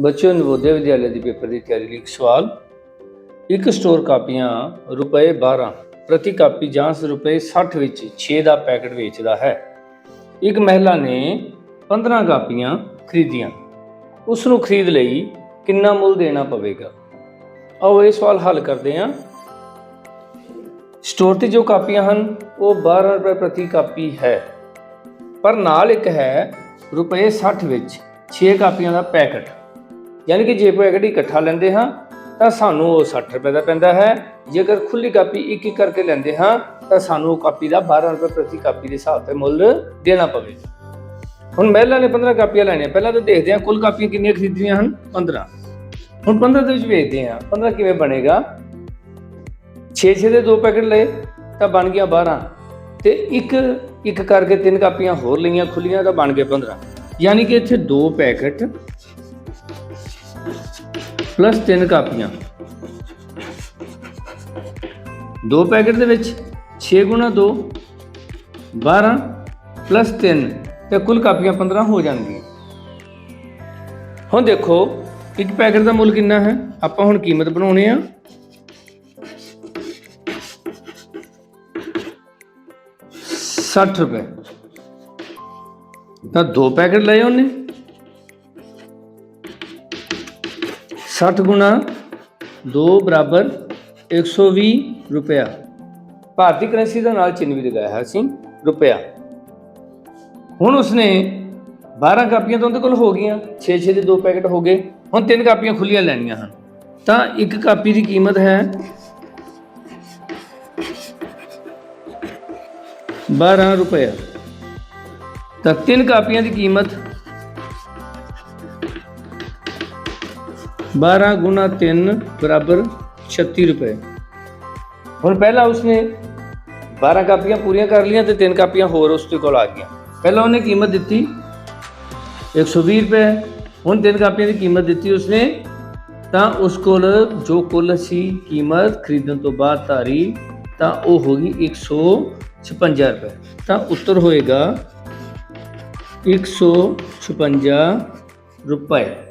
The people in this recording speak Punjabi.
ਬੱਚਿਓ, ਨਵੋਦਿਆ ਵਿਦਿਆਲਿਆ ਦੀ ਪੇਪਰ ਦੀ ਤਿਆਰੀ ਲਈ ਇੱਕ ਸਵਾਲ। ਇੱਕ ਸਟੋਰ ਕਾਪੀਆਂ ਰੁਪਏ 12 ਪ੍ਰਤੀ ਕਾਪੀ ਜਾਂ ਰੁਪਏ 60 ਵਿੱਚ 6 ਦਾ ਪੈਕੇਟ ਵੇਚਦਾ ਹੈ। ਇੱਕ ਮਹਿਲਾ ਨੇ 15 ਕਾਪੀਆਂ ਖਰੀਦੀਆਂ। ਉਸ ਨੂੰ ਖਰੀਦ ਲਈ ਕਿੰਨਾ ਮੁੱਲ ਦੇਣਾ ਪਵੇਗਾ? ਆਓ ਇਹ ਸਵਾਲ ਹੱਲ ਕਰਦੇ ਹਾਂ। ਸਟੋਰ ਤੇ ਜੋ ਕਾਪੀਆਂ ਹਨ, ਉਹ 12 ਰੁਪਏ ਪ੍ਰਤੀ ਕਾਪੀ ਹੈ। ਪਰ ਨਾਲ ਇੱਕ ਹੈ ਰੁਪਏ 60 ਵਿੱਚ 6 ਕਾਪੀਆਂ ਦਾ ਪੈਕੇਟ। ਯਾਨੀ ਕਿ ਜੇ ਪੈਕੇਟ ਇਕੱਠਾ ਲੈਂਦੇ ਹਾਂ, ਤਾਂ ਸਾਨੂੰ ਉਹ 60 ਰੁਪਏ ਦਾ ਪੈਂਦਾ ਹੈ। ਜੇਕਰ ਖੁੱਲੀ ਕਾਪੀ ਇੱਕ ਇੱਕ ਕਰਕੇ ਲੈਂਦੇ ਹਾਂ, ਤਾਂ ਸਾਨੂੰ ਉਹ ਕਾਪੀ ਦਾ 12 ਰੁਪਏ ਪ੍ਰਤੀ ਕਾਪੀ ਦੇ ਹਿਸਾਬ ਤੇ ਮੁੱਲ ਦੇਣਾ ਪਵੇਗਾ। ਹੁਣ ਮਹਿਲਾ ਨੇ 15 ਕਾਪੀਆਂ ਲੈਣੀਆਂ। ਪਹਿਲਾਂ ਤਾਂ ਦੇਖਦੇ ਹਾਂ ਕੁੱਲ ਕਾਪੀਆਂ ਕਿੰਨੀਆਂ ਖਰੀਦੀਆਂ ਹਨ। 15 ਹੁਣ 15 ਦੇ ਵਿੱਚ ਵੇਚਦੇ ਹਾਂ। 15 ਕਿਵੇਂ ਬਣੇਗਾ? 6-6 ਦੇ ਦੋ ਪੈਕਟ ਲਏ, ਤਾਂ ਬਣ ਗਿਆ 12 ਤੇ ਇੱਕ ਇੱਕ ਕਰਕੇ ਤਿੰਨ ਕਾਪੀਆਂ ਹੋਰ ਲਈਆਂ ਖੁੱਲੀਆਂ, ਤਾਂ ਬਣ ਗਏ 15 ਯਾਨੀ ਕਿ ਇੱਥੇ ਦੋ ਪੈਕੇਟ ਪਲੱਸ ਤਿੰਨ ਕਾਪੀਆਂ। ਦੋ ਪੈਕੇਟ ਦੇ ਵਿੱਚ 6 ਗੁਣਾ 2 12 ਪਲੱਸ 3 ਤੇ ਕੁੱਲ ਕਾਪੀਆਂ 15 ਹੋ ਜਾਣਗੀਆਂ। ਹੁਣ ਦੇਖੋ, ਇੱਕ ਪੈਕੇਟ ਦਾ ਮੁੱਲ ਕਿੰਨਾ ਹੈ? ਆਪਾਂ ਹੁਣ ਕੀਮਤ ਬਣਾਉਣੀ ਆ। ਸੱਠ ਰੁਪਏ। ਤਾਂ ਦੋ ਪੈਕੇਟ ਲਏ ਉਹਨੇ। 60 ਗੁਣਾ 2 ਬਰਾਬਰ 120 ਰੁਪਇਆ। ਭਾਰਤੀ ਕਰੰਸੀ ਦਾ ਨਾਲ ਚਿੰਨ੍ਹ ਵੀ ਲਗਾਇਆ ਹੈ ਅਸੀਂ ਰੁਪਇਆ। ਹੁਣ ਉਸਨੇ 12 ਕਾਪੀਆਂ ਤਾਂ ਉਹਦੇ ਕੋਲ ਹੋ ਗਈਆਂ 6-6 ਦੇ ਦੋ ਪੈਕੇਟ ਹੋ ਗਏ, ਹੁਣ ਤਿੰਨ ਕਾਪੀਆਂ ਖੁੱਲੀਆਂ ਲੈਣੀਆਂ ਹਨ। ਤਾਂ ਇੱਕ ਕਾਪੀ ਦੀ ਕੀਮਤ ਹੈ 12 ਰੁਪਏ ਤਾਂ ਤਿੰਨ ਕਾਪੀਆਂ ਦੀ ਕੀਮਤ 12 ਗੁਣਾ 3 ਬਰਾਬਰ 36 ਰੁਪਏ ਹੁਣ ਪਹਿਲਾਂ ਉਸਨੇ 12 ਕਾਪੀਆਂ ਪੂਰੀਆਂ ਕਰ ਲਈਆਂ ਤੇ ਤਿੰਨ ਕਾਪੀਆਂ ਹੋਰ ਉਸ ਦੇ ਕੋਲ ਆ ਗਈਆਂ ਪਹਿਲਾਂ ਉਹਨੇ ਕੀਮਤ ਦਿੱਤੀ 120 ਰੁਪਏ ਹੁਣ ਤਿੰਨ ਕਾਪੀਆਂ ਦੀ ਕੀਮਤ ਦਿੱਤੀ ਉਸਨੇ ਤਾਂ ਉਸ ਕੋਲ ਜੋ ਕੁੱਲ ਸੀ ਕੀਮਤ ਖਰੀਦਣ ਤੋਂ ਬਾਅਦ ਧਾਰੀ ਤਾਂ ਉਹ ਹੋ ਗਈ 156 ਰੁਪਏ ਤਾਂ ਉੱਤਰ ਹੋਏਗਾ 156 ਰੁਪਏ